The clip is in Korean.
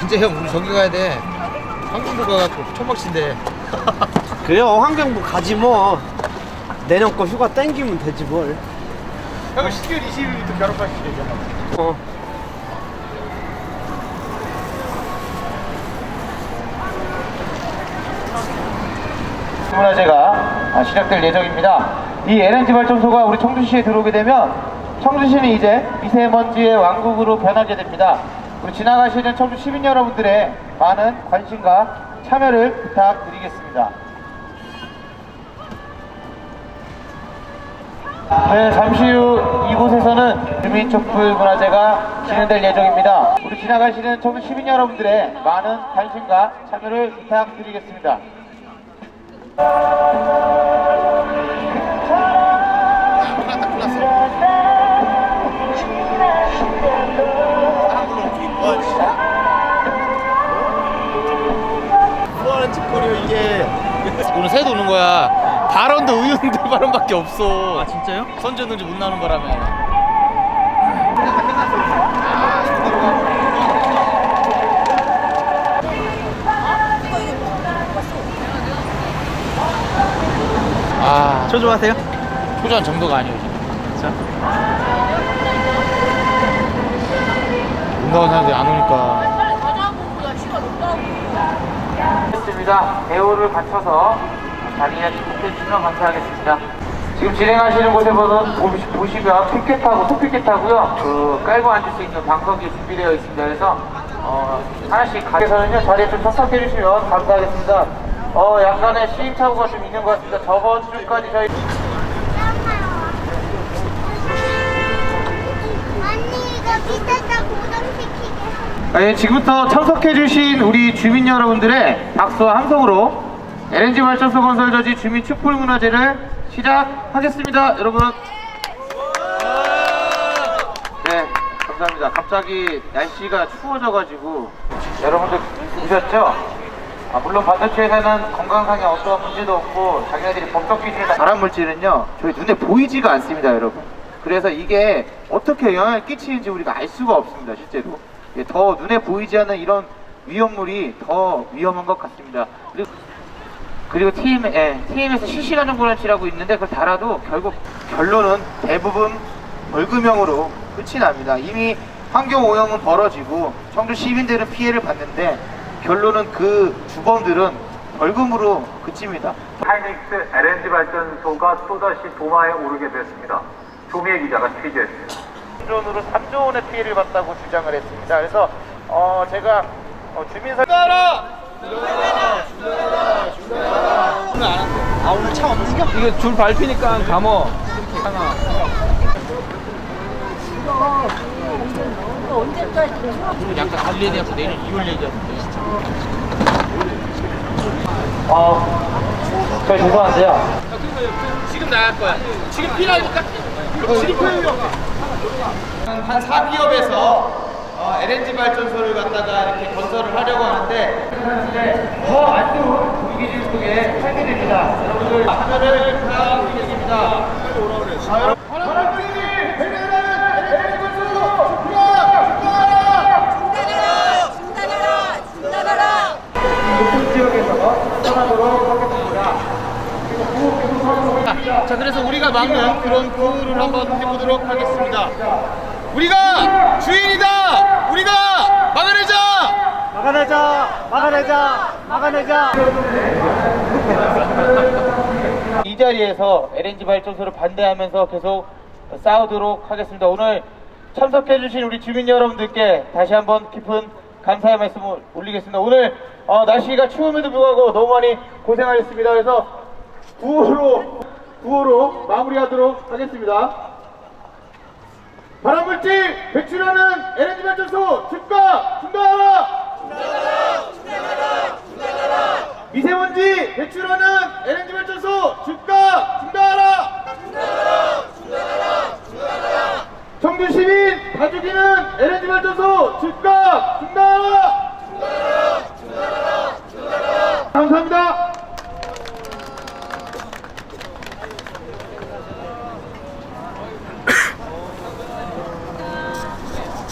진짜 형 우리 저기 가야 돼. 한국도 가갖고 천막신데. 그래요 환경부 가지 뭐 내년 거 휴가 땡기면 되지 뭘 형 12월 20일부터 결혼하시죠. 어. 문화제가 시작될 예정입니다. 이 LNG 발전소가 우리 청주시에 들어오게 되면 청주시는 이제 미세먼지의 왕국으로 변하게 됩니다. 우리 지나가시는 청주 시민 여러분들의 많은 관심과 참여를 부탁드리겠습니다. 네, 잠시 후 이곳에서는 주민촛불 문화제가 진행될 예정입니다. 우리 지나가시는 청주 시민 여러분들의 많은 관심과 참여를 부탁드리겠습니다. 오늘 새도 오는 거야. 발언도 의원들 발언밖에 없어. 아 진짜요? 선전는지 못 나는 바람에. 아, 저 좋아하세요? 초조한 정도가 아니에요 지금. 진짜? 운동하는 사람들이 안 오니까. 있습니다. 대우를 갖춰서 자리에 축복해 주시면 감사하겠습니다. 지금 진행하시는 곳에 보시- 보시 면 피켓하고 소피켓하고요. 그 깔고 앉을 수 있는 방석이 준비되어 있습니다. 그래서 어, 하나씩 가게에서는요 자리에 좀 접속해 주시면 감사하겠습니다. 어 약간의 시행착오가 좀 있는 것 같습니다. 저번 주까지 저희 고정시키게 네, 지금부터 참석해주신 우리 주민 여러분들의 박수와 함성으로 LNG 발전소 건설 저지 주민 촛불 문화제를 시작하겠습니다, 여러분. 네, 감사합니다. 갑자기 날씨가 추워져가지고 여러분들 보셨죠? 아, 물론 반도체에서는 건강상에 어떠한 문제도 없고 자기네들이 법적 기준에 발암 물질은요 저희 눈에 보이지가 않습니다, 여러분. 그래서 이게 어떻게 영향을 끼치는지 우리가 알 수가 없습니다, 실제로. 예, 더 눈에 보이지 않는 이런 위험물이 더 위험한 것 같습니다. 그리고, 그리고 TM, 예, TM에서 실시간 정보 런치라고 있는데 그걸 달아도 결국 결론은 대부분 벌금형으로 끝이 납니다. 이미 환경 오염은 벌어지고 청주 시민들은 피해를 봤는데 결론은 그 주범들은 벌금으로 그칩니다. 하이닉스 LNG 발전소가 또다시 도마에 오르게 됐습니다. 조미애 기자가 취재했습니다. 돈으로 3조 원의 피해를 봤다고 주장을 했습니다. 그래서 어 제가 어, 주민사 따라 아 오늘 차 없는 게 이거 줄 밟히니까 감어. 약간 달리에 대해서 내일 2월 얘기하는데 진짜. 어 저희 죄송한데요. 지금 나갈 거야. 지금 필요하니까. 지금 필요해요. 한 4기업에서 어, LNG 발전소를 갖다가 이렇게 건설을 하려고 하는데 더안 좋은 분위기 속에 살게 됩니다. 여러분들. 아, 여러분. 발전소 축하! 축하! 높은 지역에서 선하도록 하겠습니다. 자 그래서 우리가 막는 그런 구호를 한번 해보도록 하겠습니다. 우리가 주인이다. 우리가 막아내자. 막아내자 막아내자 막아내자 이 자리에서 LNG 발전소를 반대하면서 계속 싸우도록 하겠습니다. 오늘 참석해주신 우리 주민 여러분들께 다시 한번 깊은 감사의 말씀을 올리겠습니다. 오늘 어, 날씨가 추움에도 불구하고 너무 많이 고생하셨습니다. 그래서 구호로 구호로 마무리하도록 하겠습니다. 바람불지 배출하는 LNG 발전소 즉각 중단하라! 중단하라! 중단하라! 중단하라! 미세먼지 배출하는 LNG 발전소 즉각 중단하라! 중단하라! 중단하라! 중단하라! 청주 시민 다 죽이는 LNG 발전소 즉각 중단하라! 중단하라! 중단하라! 중단하라! 감사합니다.